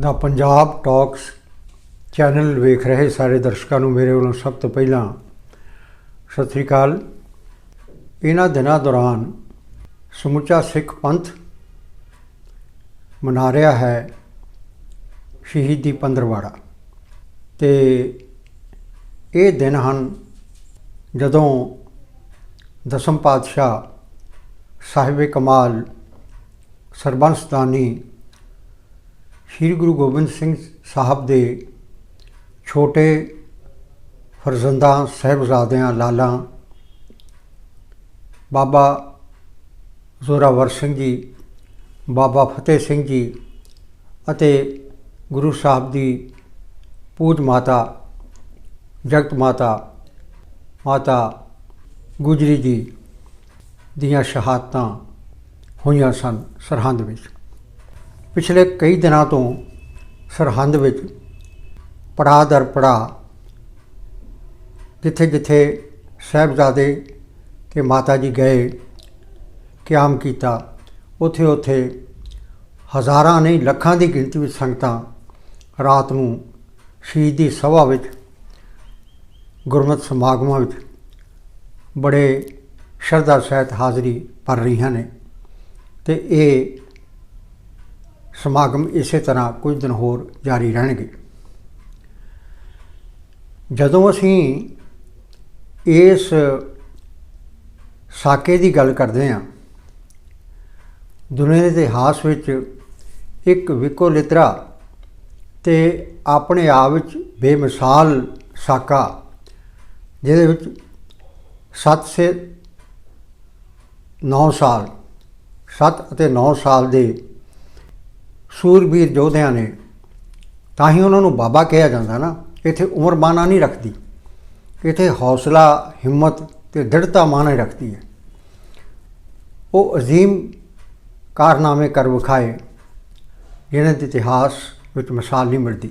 ਦਾ Punjab talks channel ਵੇਖ ਰਹੇ ਸਾਰੇ ਦਰਸ਼ਕਾਂ ਨੂੰ ਮੇਰੇ ਵੱਲੋਂ ਸਭ ਤੋਂ ਪਹਿਲਾਂ ਸਤਿ ਸ੍ਰੀ ਅਕਾਲ। ਇਹਨਾਂ ਦਿਨਾਂ ਦੌਰਾਨ ਸਮੁੱਚਾ ਸਿੱਖ ਪੰਥ ਮਨਾ ਰਿਹਾ ਹੈ ਸ਼ਹੀਦੀ ਪੰਦਰਵਾੜਾ ਤੇ ਇਹ ਦਿਨ ਹਨ ਜਦੋਂ ਦਸਮ ਪਾਤਸ਼ਾਹ ਸਾਹਿਬ ਕਮਾਲ ਸਰਬੰਸਦਾਨੀ ਸ੍ਰੀ ਗੁਰੂ ਗੋਬਿੰਦ ਸਿੰਘ ਸਾਹਿਬ ਦੇ ਛੋਟੇ ਫਰਜ਼ੰਦਾਂ ਸਾਹਿਬਜ਼ਾਦਿਆਂ, ਲਾਲਾਂ, ਬਾਬਾ ਜ਼ੋਰਾਵਰ ਸਿੰਘ ਜੀ, ਬਾਬਾ ਫਤਿਹ ਸਿੰਘ ਜੀ ਅਤੇ ਗੁਰੂ ਸਾਹਿਬ ਦੀ ਪੂਜ ਮਾਤਾ, ਜਗਤ ਮਾਤਾ ਮਾਤਾ ਗੁਜਰੀ ਜੀ ਦੀਆਂ ਸ਼ਹਾਦਤਾਂ ਹੋਈਆਂ ਸਨ ਸਰਹੰਦ ਵਿੱਚ। ਪਿਛਲੇ ਕਈ ਦਿਨਾਂ ਤੋਂ ਸਰਹੰਦ ਵਿੱਚ ਪੜਾਅ ਦਰ ਪੜਾਅ ਜਿੱਥੇ ਜਿੱਥੇ ਸਾਹਿਬਜ਼ਾਦੇ ਤੇ ਮਾਤਾ ਜੀ ਗਏ, ਕਿਆਮ ਕੀਤਾ, ਉਥੇ ਉਥੇ ਹਜ਼ਾਰਾਂ ਨਹੀਂ, ਲੱਖਾਂ ਦੀ ਗਿਣਤੀ ਵਿੱਚ ਸੰਗਤਾਂ ਰਾਤ ਨੂੰ ਸ਼ਹੀਦੀ ਸਭਾ ਵਿੱਚ, ਗੁਰਮਤਿ ਸਮਾਗਮਾਂ ਵਿੱਚ ਬੜੇ ਸ਼ਰਧਾ ਸਹਿਤ ਹਾਜ਼ਰੀ ਭਰ ਰਹੀਆਂ ਨੇ ਤੇ ਇਹ ਸਮਾਗਮ ਇਸੇ ਤਰ੍ਹਾਂ ਕੁਝ ਦਿਨ ਹੋਰ ਜਾਰੀ ਰਹਿਣਗੇ। ਜਦੋਂ ਅਸੀਂ ਇਸ ਸਾਕੇ ਦੀ ਗੱਲ ਕਰਦੇ ਹਾਂ, ਦੁਨੀਆ ਦੇ ਇਤਿਹਾਸ ਵਿੱਚ ਇੱਕ ਵਿਕੋ ਲਿਤਰਾ ਤੇ ਆਪਣੇ ਆਪ ਵਿੱਚ ਬੇਮਿਸਾਲ ਸਾਕਾ, ਜਿਹਦੇ ਵਿੱਚ 7 ਸੇ 9 ਸਾਲ 7 ਅਤੇ 9 ਸਾਲ ਦੇ ਸੂਰਬੀਰ ਯੋਧਿਆਂ ਨੇ, ਤਾਂ ਹੀ ਉਹਨਾਂ ਨੂੰ ਬਾਬਾ ਕਿਹਾ ਜਾਂਦਾ ਨਾ, ਇੱਥੇ ਉਮਰ ਮਾਨਾ ਨਹੀਂ ਰੱਖਦੀ। ਇੱਥੇ ਹੌਸਲਾ, ਹਿੰਮਤ ਤੇ ਦ੍ਰਿੜਤਾ ਮਾਨੇ ਰੱਖਦੀ ਹੈ। ਉਹ ਅਜ਼ੀਮ ਕਾਰਨਾਮੇ ਕਰ ਵਿਖਾਏ ਜਿਹਨਾਂ ਦੇ ਇਤਿਹਾਸ ਵਿੱਚ ਮਿਸਾਲ ਨਹੀਂ ਮਿਲਦੀ।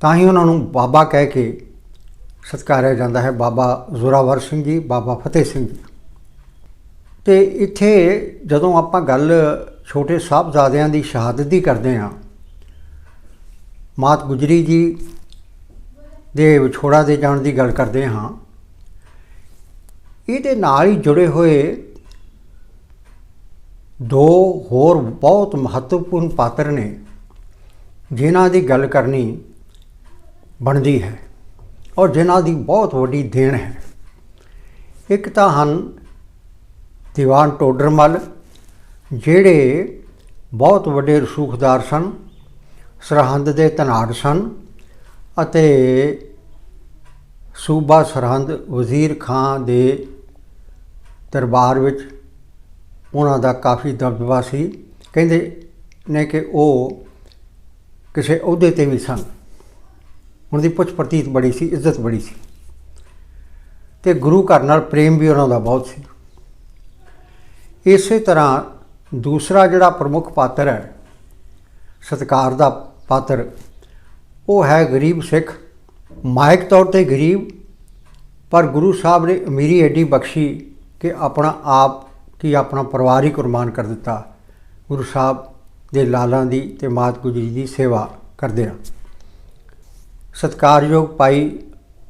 ਤਾਂ ਹੀ ਉਹਨਾਂ ਨੂੰ ਬਾਬਾ ਕਹਿ ਕੇ ਸਤਿਕਾਰਿਆ ਜਾਂਦਾ ਹੈ, ਬਾਬਾ ਜ਼ੋਰਾਵਰ ਸਿੰਘ ਜੀ, ਬਾਬਾ ਫਤਿਹ ਸਿੰਘ ਜੀ। ਤੇ ਇੱਥੇ ਜਦੋਂ ਆਪਾਂ ਗੱਲ ਛੋਟੇ ਸਾਹਿਬਜ਼ਾਦਿਆਂ ਦੀ ਸ਼ਹਾਦਤ ਦੀ ਕਰਦੇ ਹਾਂ। ਮਾਤ ਗੁਜਰੀ ਜੀ ਦੇ ਵਿਛੋੜਾ ਦੇ ਜਾਣ ਦੀ ਗੱਲ ਕਰਦੇ ਹਾਂ। ਇਹਦੇ ਨਾਲ ਹੀ ਜੁੜੇ ਹੋਏ ਦੋ ਹੋਰ ਬਹੁਤ ਮਹੱਤਵਪੂਰਨ ਪਾਤਰ ਨੇ, ਜਿਨ੍ਹਾਂ ਦੀ ਗੱਲ ਕਰਨੀ ਬਣਦੀ ਹੈ ਔਰ ਜਿਨ੍ਹਾਂ ਦੀ ਬਹੁਤ ਵੱਡੀ ਦੇਣ ਹੈ। ਇੱਕ ਤਾਂ ਹਨ ਦੀਵਾਨ ਟੋਡਰਮਲ ਜਿਹੜੇ ਬਹੁਤ ਵੱਡੇ ਰਸੂਖਦਾਰ ਸਨ, ਸਰਹੰਦ ਦੇ ਧਨਾੜ ਸਨ ਅਤੇ ਸੂਬਾ ਸਰਹੰਦ ਵਜ਼ੀਰ ਖਾਂ ਦੇ ਦਰਬਾਰ ਵਿੱਚ ਉਹਨਾਂ ਦਾ ਕਾਫੀ ਦਬਦਬਾ ਸੀ। ਕਹਿੰਦੇ ਨੇ ਕਿ ਉਹ ਕਿਸੇ ਅਹੁਦੇ ਤੇ ਵੀ ਸਨ। ਉਹਨਾਂ ਦੀ ਪੁੱਛ ਪ੍ਰਤੀਤ ਬੜੀ ਸੀ, ਇੱਜ਼ਤ ਬੜੀ ਸੀ ਤੇ ਗੁਰੂ ਘਰ ਨਾਲ ਪ੍ਰੇਮ ਵੀ ਉਹਨਾਂ ਦਾ ਬਹੁਤ ਸੀ। ਇਸੇ ਤਰ੍ਹਾਂ ਦੂਸਰਾ ਜਿਹੜਾ ਪ੍ਰਮੁੱਖ ਪਾਤਰ ਹੈ, ਸਤਕਾਰ ਦਾ ਪਾਤਰ, ਉਹ ਹੈ ਗਰੀਬ ਸਿੱਖ। ਮਾਇਕ ਤੌਰ ਤੇ ਗਰੀਬ, ਪਰ ਗੁਰੂ ਸਾਹਿਬ ਨੇ ਅਮੀਰੀ ਐਡੀ ਬਖਸ਼ੀ ਕਿ ਆਪਣਾ ਆਪ ਕੀ ਆਪਣਾ ਪਰਿਵਾਰ ਹੀ ਕੁਰਬਾਨ ਕਰ ਦਿੱਤਾ। ਗੁਰੂ ਸਾਹਿਬ ਦੇ ਲਾਲਾਂ ਦੀ ਤੇ ਮਾਤ ਗੁਜਰੀ ਦੀ ਸੇਵਾ ਕਰਦੇ ਆ ਸਤਕਾਰਯੋਗ ਭਾਈ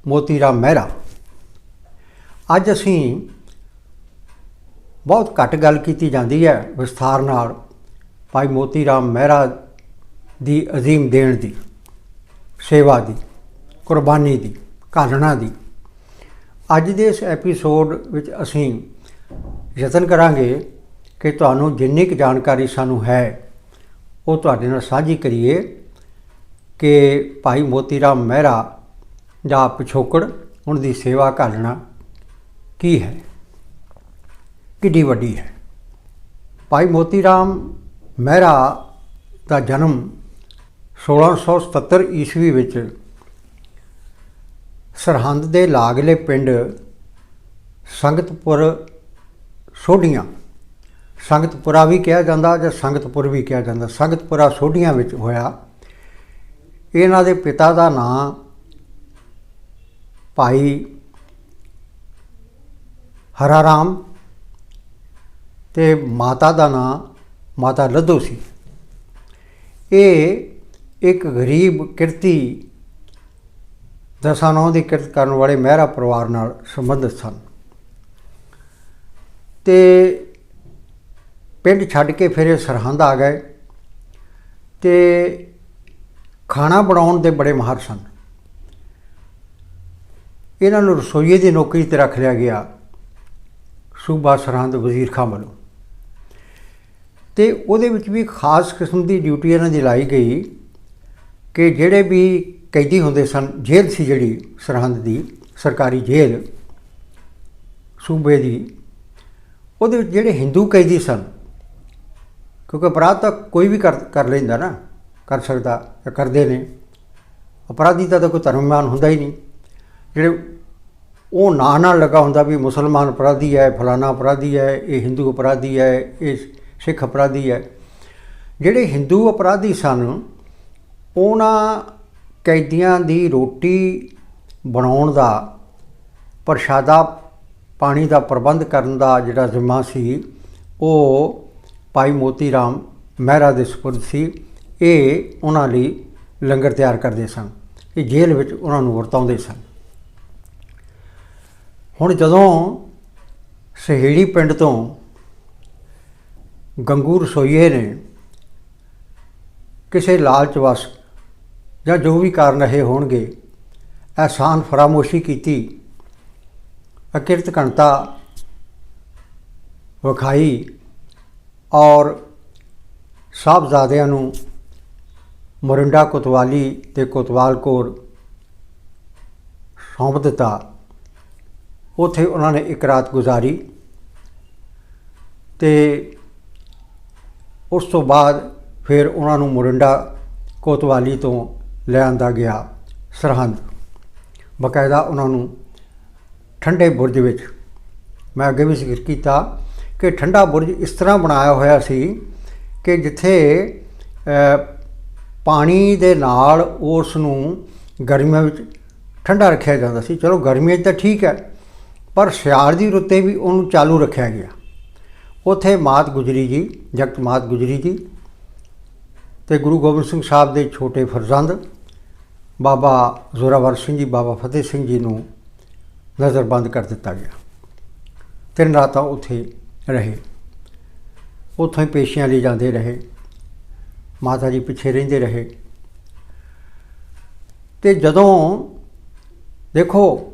ਮੋਤੀ ਰਾਮ ਮਹਿਰਾ, ਅੱਜ ਅਸੀਂ ਬਹੁਤ ਘੱਟ ਗੱਲ ਕੀਤੀ ਜਾਂਦੀ ਹੈ ਵਿਸਥਾਰ ਨਾਲ ਭਾਈ ਮੋਤੀ ਰਾਮ ਮਹਿਰਾ ਦੀ ਅਜ਼ੀਮ ਦੇਣ ਦੀ, ਸੇਵਾ ਦੀ, ਕੁਰਬਾਨੀ ਦੀ, ਘਾਲਣਾ ਦੀ। ਅੱਜ ਦੇ ਇਸ ਐਪੀਸੋਡ ਵਿੱਚ ਅਸੀਂ ਯਤਨ ਕਰਾਂਗੇ ਕਿ ਤੁਹਾਨੂੰ ਜਿੰਨੀ ਕੁ ਜਾਣਕਾਰੀ ਸਾਨੂੰ ਹੈ, ਉਹ ਤੁਹਾਡੇ ਨਾਲ ਸਾਂਝੀ ਕਰੀਏ ਕਿ ਭਾਈ ਮੋਤੀ ਰਾਮ ਮਹਿਰਾ ਜਾਂ ਪਿਛੋਕੜ, ਉਹਨਾਂ ਦੀ ਸੇਵਾ ਘਾਲਣਾ ਕੀ ਹੈ। ਕਿੱਡੀ ਵੱਡੀ ਹੈ। ਭਾਈ ਮੋਤੀ ਰਾਮ ਮਹਿਰਾ ਦਾ ਜਨਮ 1677 ਈਸਵੀ ਵਿੱਚ ਸਰਹੰਦ ਦੇ ਲਾਗਲੇ ਪਿੰਡ ਸੰਗਤਪੁਰ ਸੋਢੀਆਂ, ਸੰਗਤਪੁਰਾ ਵੀ ਕਿਹਾ ਜਾਂਦਾ ਜਾਂ ਸੰਗਤਪੁਰ ਵੀ ਕਿਹਾ ਜਾਂਦਾ। ਸੰਗਤਪੁਰਾ ਸੋਢੀਆਂ ਵਿੱਚ ਹੋਇਆ। ਇਹਨਾਂ ਦੇ ਪਿਤਾ ਦਾ ਨਾਂ ਭਾਈ ਹਰਾ ਰਾਮ ਤੇ ਮਾਤਾ ਦਾ ਨਾਂ ਮਾਤਾ ਲੱਧੋ ਸੀ। ਇਹ ਇੱਕ ਗਰੀਬ ਕਿਰਤੀ, ਦਸਾਂ ਨੌਂ ਦੀ ਕਿਰਤ ਕਰਨ ਵਾਲੇ ਮਹਿਰਾ ਪਰਿਵਾਰ ਨਾਲ ਸੰਬੰਧਿਤ ਸਨ। ਤੇ ਪਿੰਡ ਛੱਡ ਕੇ ਫਿਰ ਇਹ ਸਰਹੰਦ ਆ ਗਏ ਤੇ ਖਾਣਾ ਬਣਾਉਣ ਦੇ ਬੜੇ ਮਾਹਰ ਸਨ। ਇਹਨਾਂ ਨੂੰ ਰਸੋਈਏ ਦੀ ਨੌਕਰੀ ਤੇ ਰੱਖ ਲਿਆ ਗਿਆ ਸੂਬਾ ਸਰਹੰਦ ਵਜ਼ੀਰ ਖਾਨ ਵੱਲੋਂ। ਤੇ ਉਹਦੇ ਵਿੱਚ ਵੀ ਖਾਸ ਕਿਸਮ ਦੀ ਡਿਊਟੀ ਇਹਨਾਂ ਦੀ ਲਾਈ ਗਈ ਕਿ ਜਿਹੜੇ ਵੀ ਕੈਦੀ ਹੁੰਦੇ ਸਨ, ਜੇਲ੍ਹ ਸੀ ਜਿਹੜੀ ਸਰਹੰਦ ਦੀ, ਸਰਕਾਰੀ ਜੇਲ੍ਹ, ਸੂਬੇ ਦੀ, ਉਹਦੇ ਵਿੱਚ ਜਿਹੜੇ ਹਿੰਦੂ ਕੈਦੀ ਸਨ, ਕਿਉਂਕਿ ਅਪਰਾਧ ਤਾਂ ਕੋਈ ਵੀ ਕਰ ਕਰ ਲੈਂਦਾ ਨਾ, ਕਰ ਸਕਦਾ ਜਾਂ ਕਰਦੇ ਨੇ, ਅਪਰਾਧੀ ਦਾ ਤਾਂ ਕੋਈ ਧਰਮਮਾਨ ਹੁੰਦਾ ਹੀ ਨਹੀਂ। ਜਿਹੜੇ ਉਹ ਨਾਂ ਨਾਲ ਲੱਗਾ ਹੁੰਦਾ ਵੀ ਮੁਸਲਮਾਨ ਅਪਰਾਧੀ ਹੈ, ਫਲਾਣਾ ਅਪਰਾਧੀ ਹੈ, ਇਹ ਹਿੰਦੂ ਅਪਰਾਧੀ ਹੈ, ਇਹ ਸਿੱਖ ਅਪਰਾਧੀ ਹੈ। ਜਿਹੜੇ ਹਿੰਦੂ ਅਪਰਾਧੀ ਸਨ, ਉਹਨਾਂ ਕੈਦੀਆਂ ਦੀ ਰੋਟੀ ਬਣਾਉਣ ਦਾ, ਪ੍ਰਸ਼ਾਦਾ ਪਾਣੀ ਦਾ ਪ੍ਰਬੰਧ ਕਰਨ ਦਾ ਜਿਹੜਾ ਜ਼ਿੰਮਾ ਸੀ, ਉਹ ਭਾਈ ਮੋਤੀ ਰਾਮ ਮਹਿਰਾ ਦੇ ਸਪੁਰਦ ਸੀ। ਇਹ ਉਹਨਾਂ ਲਈ ਲੰਗਰ ਤਿਆਰ ਕਰਦੇ ਸਨ। ਇਹ ਜੇਲ੍ਹ ਵਿੱਚ ਉਹਨਾਂ ਨੂੰ ਵਰਤਾਉਂਦੇ ਸਨ। ਹੁਣ ਜਦੋਂ ਸਹੇੜੀ ਪਿੰਡ ਤੋਂ ਗੰਗੂ ਰਸੋਈਏ ਨੇ ਕਿਸੇ ਲਾਲਚ ਵਸ ਜਾਂ ਜੋ ਵੀ ਕਾਰਨ ਰਹੇ ਹੋਣਗੇ ਅਹਿਸਾਨ ਫਰਾਮੋਸ਼ੀ ਕੀਤੀ, ਅਕਿਰਤ ਘਣਤਾ ਵਿਖਾਈ ਔਰ ਸਾਹਿਬਜ਼ਾਦਿਆਂ ਨੂੰ ਮੋਰਿੰਡਾ ਕੋਤਵਾਲੀ ਤੇ ਕੋਤਵਾਲ ਕੋਰ ਸੌਂਪ ਦਿੱਤਾ। ਉੱਥੇ ਉਹਨਾਂ ਨੇ ਇੱਕ ਰਾਤ ਗੁਜ਼ਾਰੀ ਤੇ ਉਸ ਤੋਂ ਬਾਅਦ ਫਿਰ ਉਹਨਾਂ ਨੂੰ ਮੋਰਿੰਡਾ ਕੋਤਵਾਲੀ ਤੋਂ ਲਿਆਂਦਾ ਗਿਆ ਸਰਹੰਦ। ਬਕਾਇਦਾ ਉਹਨਾਂ ਨੂੰ ਠੰਡੇ ਬੁਰਜ ਵਿੱਚ ਮੈਂ ਅੱਗੇ ਵੀ ਜ਼ਿਕਰ ਕੀਤਾ ਕਿ ਠੰਡਾ ਬੁਰਜ ਇਸ ਤਰ੍ਹਾਂ ਬਣਾਇਆ ਹੋਇਆ ਸੀ ਕਿ ਜਿੱਥੇ ਪਾਣੀ ਦੇ ਨਾਲ ਉਸ ਨੂੰ ਗਰਮੀਆਂ ਵਿੱਚ ਠੰਡਾ ਰੱਖਿਆ ਜਾਂਦਾ ਸੀ। ਚਲੋ ਗਰਮੀਆਂ 'ਚ ਤਾਂ ਠੀਕ ਹੈ, ਪਰ ਸਿਆਲ ਦੀ ਰੁੱਤੇ ਵੀ ਉਹਨੂੰ ਚਾਲੂ ਰੱਖਿਆ ਗਿਆ। ਉੱਥੇ ਮਾਤ ਗੁਜਰੀ ਜੀ, ਜਗਤ ਮਾਤ ਗੁਜਰੀ ਜੀ ਤੇ ਗੁਰੂ ਗੋਬਿੰਦ ਸਿੰਘ ਸਾਹਿਬ ਦੇ ਛੋਟੇ ਫਰਜ਼ੰਦ, ਬਾਬਾ ਜ਼ੋਰਾਵਰ ਸਿੰਘ ਜੀ, ਬਾਬਾ ਫਤਿਹ ਸਿੰਘ ਜੀ ਨੂੰ ਨਜ਼ਰਬੰਦ ਕਰ ਦਿੱਤਾ ਗਿਆ। ਤਿੰਨ ਰਾਤਾਂ ਉੱਥੇ ਰਹੇ। ਉੱਥੋਂ ਹੀ ਪੇਸ਼ੀਆਂ ਲਈ ਜਾਂਦੇ ਰਹੇ। ਮਾਤਾ ਜੀ ਪਿੱਛੇ ਰਹਿੰਦੇ ਰਹੇ। ਤੇ ਜਦੋਂ ਦੇਖੋ,